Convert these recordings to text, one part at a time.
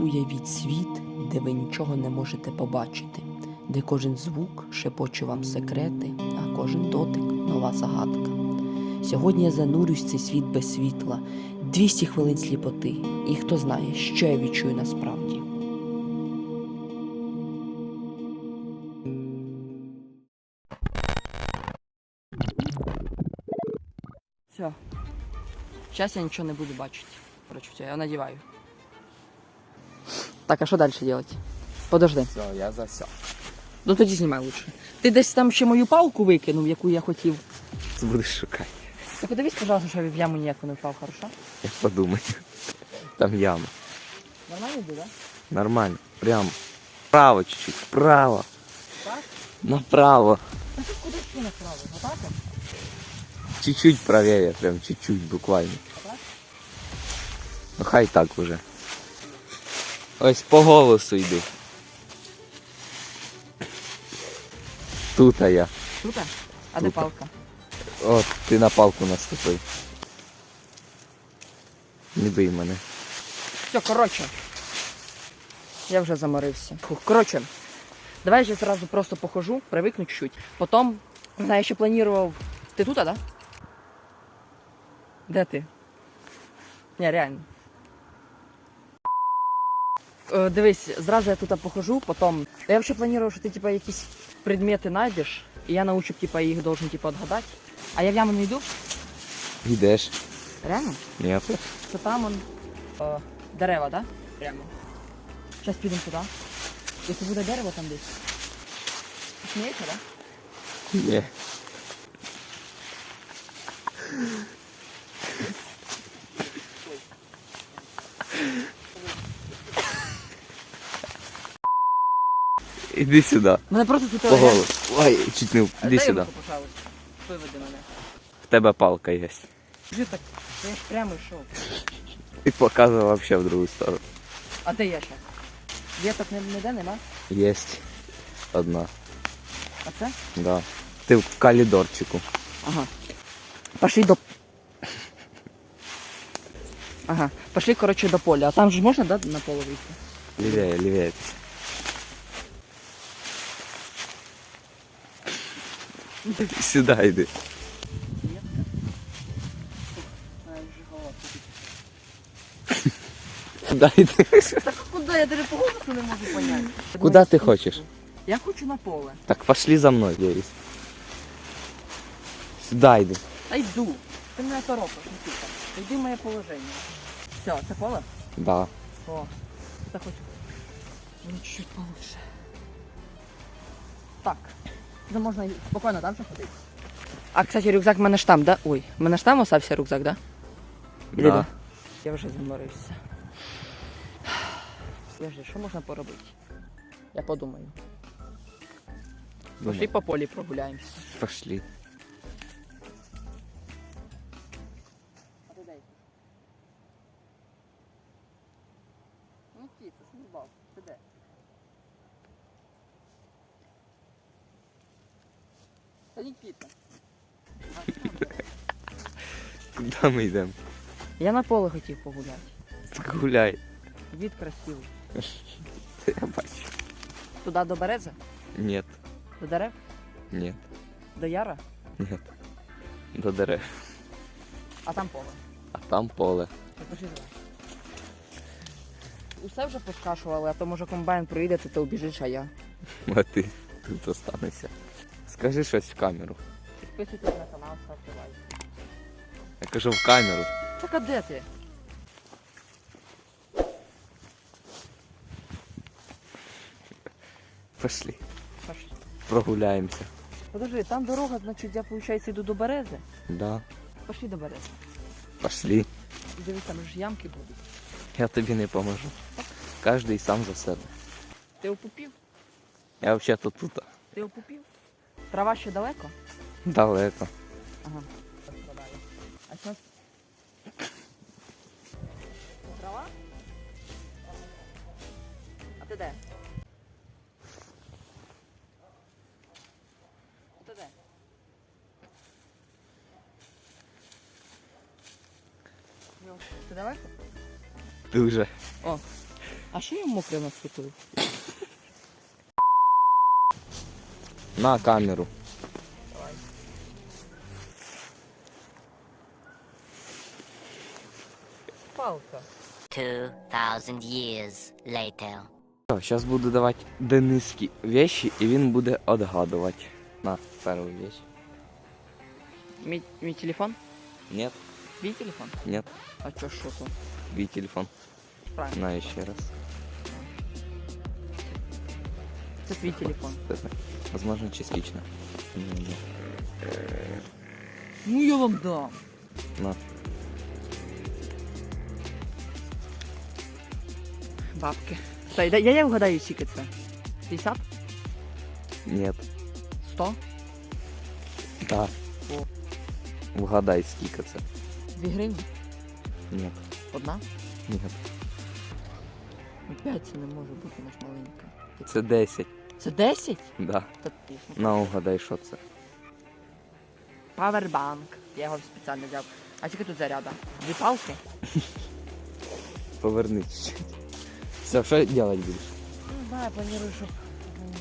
Уявіть світ, де ви нічого не можете побачити, де кожен звук шепоче вам секрети, а кожен дотик нова загадка. Сьогодні я занурюсь в цей світ без світла, 200 хвилин сліпоти, і хто знає, що я відчую насправді. Все. Зараз я нічого не буду бачити. Короче, все, я надіваю. Так, а що далі робити? Подожди. Все, я засяк. Ну тоді знімай лучше. Ти десь там ще мою палку викинув, яку я хотів. Ти будеш шукати. Так подивись, пожалуйста, що я в яму ніяко не впав, хорошо? Я подумаю. Там яма. Нормально буде, да? Нормально. Прямо. Вправо чуть-чуть. Вправо. Так? Направо. Та тут куди ще направо? Отак? от? Чуть-чуть правее, прям чуть-чуть буквально. Так? Ну хай так уже. Ось по голосу йди. Тут я. Тут? А де палка? От, ти на палку наступив. Не бий мене. Все, коротше. Я вже заморився. Фух, коротше, давай я зразу просто похожу, привикну чуть-чуть. Потім, не знаю, я ще планував. Ти тут, а, да? Де ти? Ні, реально. Е, дивись, зразу я тут похожу, потім. Я взагалі планував, що ти типа якісь предмети знайдеш, і я научу, типа, їх должен типа отгадати. А я в яму не йду? Йдеш. Реально? Ні. То там он е, дерева, да? Прямо. Зараз підемо туди. Якщо буде дерево там десь. Смієте, да? Ні. Іди сюди. Мене просто тут По. Ой, чуть не. Іди сюди. Виведи мене. В тебе палка є. Жи так, я ж прямо йшов. Ти показував взагалі в другу сторону. А де я зараз? Віток не, ніде нема? Єсть. Одна. А це? Да. Ти в калідорчику. Ага. Пошли до. Ага. Пошли, коротше, до поля. А там же можна, да, на поле вийти? Лівее, лівее. Сюди йди. Куди йди? Так куди? Я даже по голосу не можу поняти. Куди ти хочеш? Я хочу на поле. Так пошли за мною, Леріс. Сюди йди. Та йду. Ти мене торопиш, Никита. Йди в моє положення. Все, це поле? Да. О, так хочу. Мені чуть-чуть получше. Так. Ну можна і спокійно там же ходити. А, кстати, рюкзак в мене ж там, да? Ой, в мене ж там остався рюкзак, да? Іди, Да. да. Я вже заморився. Подожди, що можна поробити? Я подумаю. Пошли по полі прогуляємося. Пошли. Куди ми йдемо? Я на поле хотів погуляти. Так гуляй. Від красивий. Я бачу. Туди до берези? Нет, До дерев? нет, До яра? нет. До дерев. А там поле. А там поле. Ну, пошли. Усе вже поскашували, а то може комбайн проїде, то ти убіжиш, а я. А ти тут останешся. Скажи щось в камеру. Підписуйтесь на канал, ставте лайк. Я кажу в камеру. Так а де ти? Пошли. Пошли. Прогуляємося. Подожди, там дорога, значить, я, виходить, йду до берези. Да. Пошли до берези. Пошли. Дивись, там ж ямки будуть. Я тобі не поможу. Кожний сам за себе. Ти опупів? Я взагалі-то тут. Ти опупів? Трава ще далеко? Далеко. Ага. Де? Ти де? Ти далеко? Дуже. О, А що я мокре наступив? На камеру. Палка. 2,000 years later. Зараз буду давати Дениски вещи, і він буде відгадувати. На, першу вещь. Мій, мій телефон? Нет, Твій телефон? нет, А чо, що то? твій телефон. Правильно. На ще раз. Це твій телефон. Это, Возможно, частично. Не, не. Ну я вам дам. На. Бабки. Стой, я, я вгадаю, скільки це. 50? Нет. 100? Да. О. Вгадай, скільки це. 2 гривні? Нет. Одна? Нет. Ну 5 це не може бути, вона ж маленька. Це 10. Це 10? Да. Та ти. На, угадай, що це. Павербанк. Я його спеціально взяв. А скільки тут заряда? Дві палки? Повернись. Все, що робити будеш? Не знаю, планую, щоб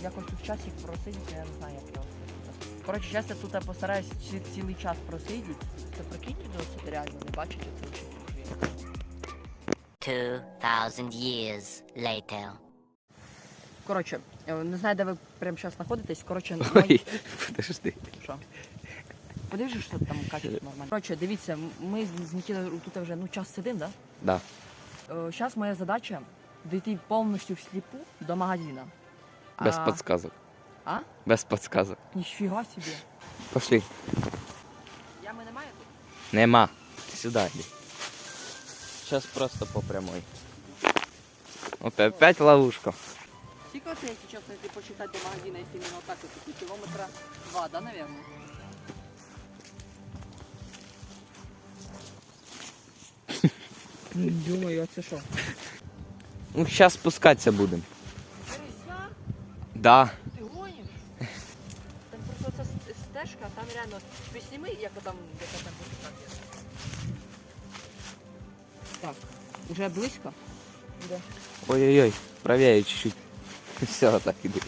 якось тут часик просидіти, я не знаю, як його. Коротше, зараз я тут постараюсь ці- цілий час просидіти. То прикиньте, ну, це реально не бачите, це вже. 2,000 years later. Коротше, е, не знаю, де ви прямо зараз знаходитесь. Коротше, Ой, подожди. Що? Подивіться, що там качество нормально. Коротше, дивіться, ми з- з Нікітою тут вже ну, час сидимо, да? Да. Зараз моя задача дійти повністю всліпу до магазина. Без А- подсказок. А? Без подсказок. Ніфіга собі. Пошли. Ями немає тут? Нема. Сюда иди. Сейчас просто по прямой. Опять, опять ловушка. Скільки це, якщо чесно, якщо до магазина, якщо іменно так, то такі кілометра два, да, наверное? Думаю, а це що? Ну, сейчас спускаться будем. Березя? Да. Ти гониш? Там просто ця стежка, там реально. Ти сніми, як там, яка там висота є. Так, уже близько? Буде. Ой-ой-ой, правее чуть-чуть. Все, так иду.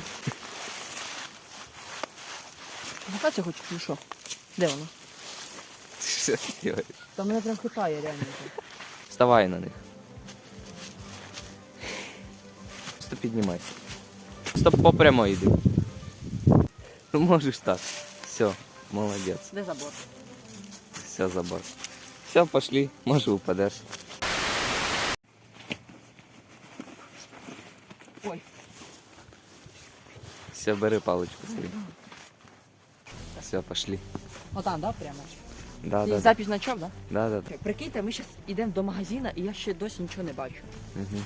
Гукатися хочеш чи що? Де воно? Что ты делаешь? Там мене прям хитає реально. Вставай на них. Поднимайся. Стоп, по прямой иди. Ну можешь так. Все, молодец. Де забор? Все, забор. Все, пошли. Может упадешь. Ой. Все, бери палочку свою. Все, пошли. Отам, да, прямо? Да, да, да, запись на чому, да? да, да, да. Прикиньте, ми зараз йдемо до магазина і я ще досі нічого не бачу. Мгм.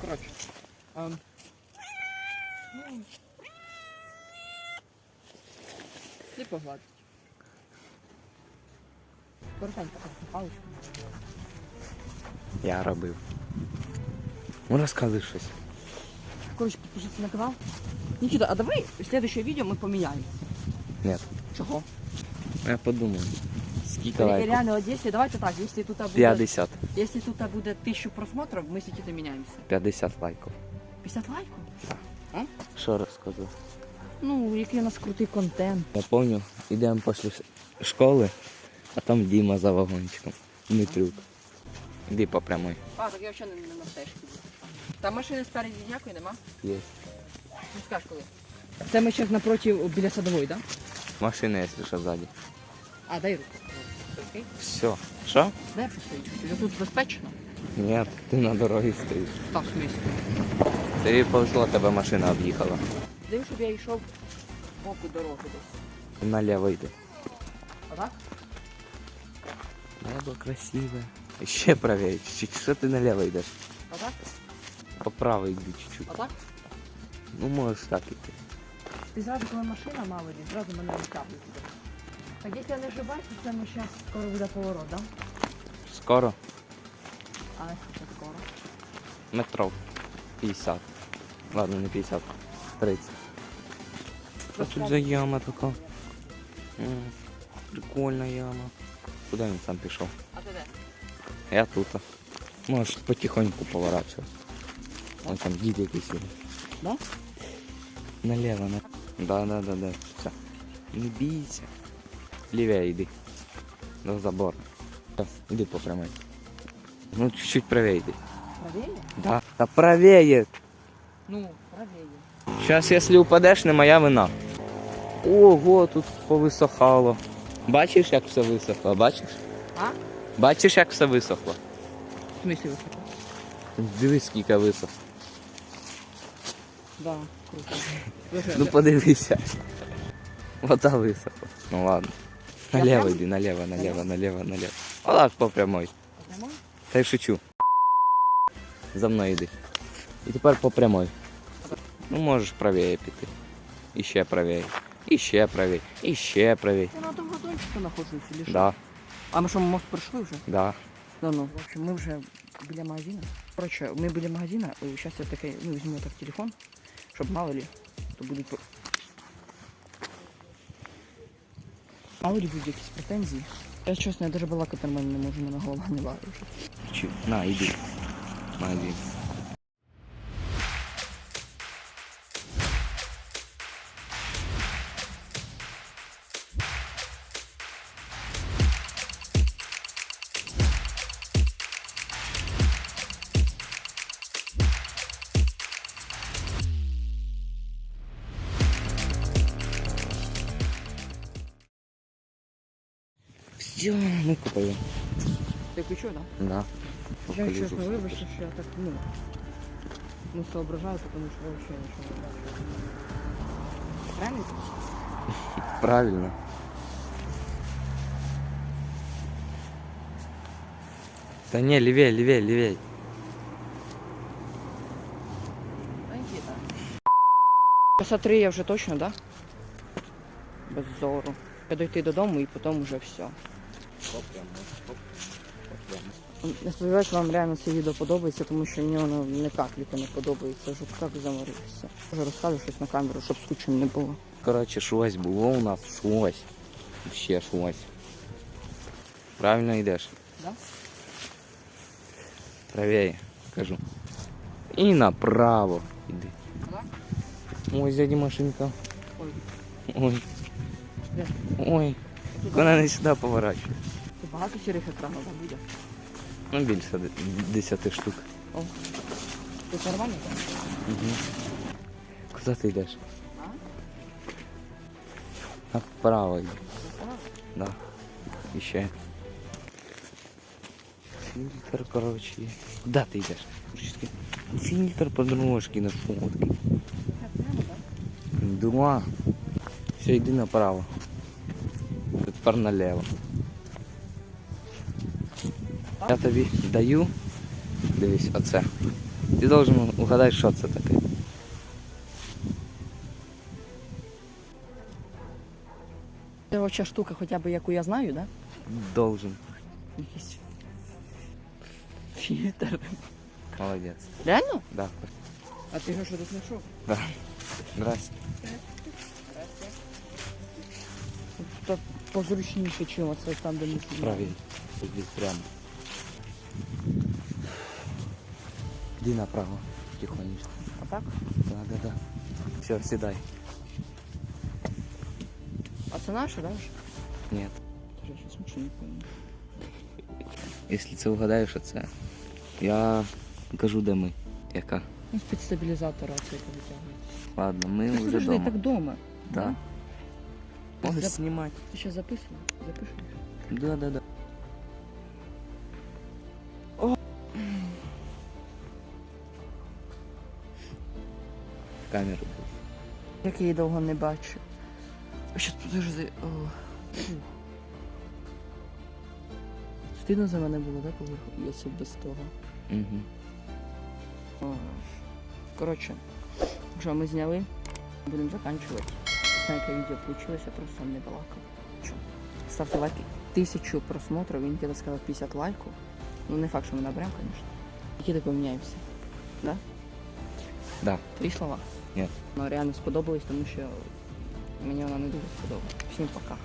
Коротше. ем, ну, Ти погладь. Коротенько, так, паличку. Я робив. Ну розказуй щось. Коротше, підпишіться на канал. Нікіта, а давай в следующее відео ми поміняємо. Ні. Чого? Я подумаю. Скільки лайків? Реально, от якщо, давайте так, якщо тут буде, 50. якщо тут буде тисячу просмотрів, ми з Нікітою міняємося. 50 лайків. 50 лайків? Що розказуй? Ну, який у нас крутий контент. Я пам'ятаю, йдемо після школи, а там Діма за вагончиком. Дмитрюк. Іди по прямой. А, так я взагалі не, на стежці буду. Там машини спереді ніякої нема? Є. Ну скаж коли. Це ми зараз напроти біля садової, так? Да? Машина, якщо що ззаді. А, дай руку. Окей. Все. Що? Дай посидіть. Тобі Тут безпечно. Ні, ти на дорозі стоїш. Так, в смислі. Тобі повезло, тебе машина об'їхала. Диви, щоб я йшов боку дороги десь. Наліво йди. А так? Небо красиве. Ще правее чуть-чуть. Що ти наліво йдеш? А так? Поправо йди чуть-чуть. А так? Ну можеш так іти. Ти зразу, коли машина мало йде, зразу мене туди. Так якщо я не ошибаюсь, то це ми зараз скоро буде поворот, так? Да? Скоро? А що скоро? Метров. 50. Ладно, не 50. 30. Що тут за яма така? М, Прикольна яма. Куди він сам пішов? А ти де? Я тут. Можеш потихоньку поворачувати. Ось там дід якийсь іде. Да? Налево, на. Да, да, да, да. Все. Не бійся. Лівее йди. До забору. Іди по прямой. Ну, чуть-чуть правее йди. Правее? Да. Та правее. Ну, правее. Сейчас, якщо упадеш, не моя вина. Ого, тут повисохало. Бачиш, як все висохло? Бачиш? А? Бачиш, як все висохло? В смысле высоко? Дивись, скільки висохло. Да, круто. Ну подивися. Вода висохла. Ну ладно. Налево йди, налево, налево, налево, налево. Отак по прямой. Та й шучу. За мною йди. І тепер по прямой. Ну можеш правее піти. І ще правее. І ще правее. І ще правее. Я на тому газончику нахожусь, или що? Да, А ми що, мост пройшли вже? да. Да, ну. В общем, ми вже біля магазина. Короче, ми біля магазина, зараз я такий, ну, візьму так телефон, щоб мало ли, то будуть... Мало ли будуть якісь претензії. Я чесно, я даже балакати нормально не можу, мене голова не варить вже. Чи- На, йди. Магазин. Все, ми купили. Ти ключу, да? Да. Я Полізу чесно в вибачте, що я так, ну, не соображаю, тому що я взагалі нічого не бачу. Правильно? Правильно. Да не, левее, левее, левее. Часа три я вже точно, да? Без зору. Я дойти додому і потім вже все. Я сподіваюся, вам реально це відео подобається, тому що мені воно не капліка не подобається. Я вже так заморився. Вже розкажу щось на камеру, щоб скучно не було. Короче, щось було у нас, щось. Ще щось. Правильно йдеш? Да? Правее, кажу. І направо іди. Да? Ой, ззаді машинка. Ой. Ой. Де? Ой. Вона не сюди поворачує. Це багато сірих екранів буде. Ну, більше де- 10 штук. О. Тут нормально? Угу. Куди ти йдеш? А? Направо йди. Да. І ще. Фільтр, коротше. є. Куди ти йдеш? Фільтр подружки на фотки. Два. Все, йди направо. Тепер наліво. Я тобі даю. Дивись, оце. Ти должен угадати, що це таке. Це оця штука, хоча б яку я знаю, да? Должен. Якийсь фільтр. Молодець. Реально? Да. А ти його що тут знайшов? Да. Здрасте. Тут позручніше, чим оце там, де ми сидимо. Правильно. Иди прямо. Иди направо. Тихонечко. А так? Да, да, да. Все, седай. А це наше, да? вже? Нет. Я щось нічого не пам'ятаю. Якщо це угадаєш, це. Я кажу, де ми. Яка? Ну, з-під стабілізатора це витягується. Ладно, ми Так вже подожди, вдома. так дома. Да. Можеш знімати. Ти ще записуєш? Запишеш? Да, да, да. Камеру. Як я її довго не бачу. Щас подожди. Стидно за мене було, да, коли я це без того. Угу. О. Коротше, що ми зняли, будемо закінчувати. Знаю, яке відео вийшло, просто не балакав. Ставте лайки. Тисячу просмотрів, він тебе сказав 50 лайків. Ну не факт, що ми наберемо, звісно. Які так поміняємося. Да? Да. Твої слова? Ні. Реально сподобалось, тому що мені вона не дуже сподобалась. Всім пока.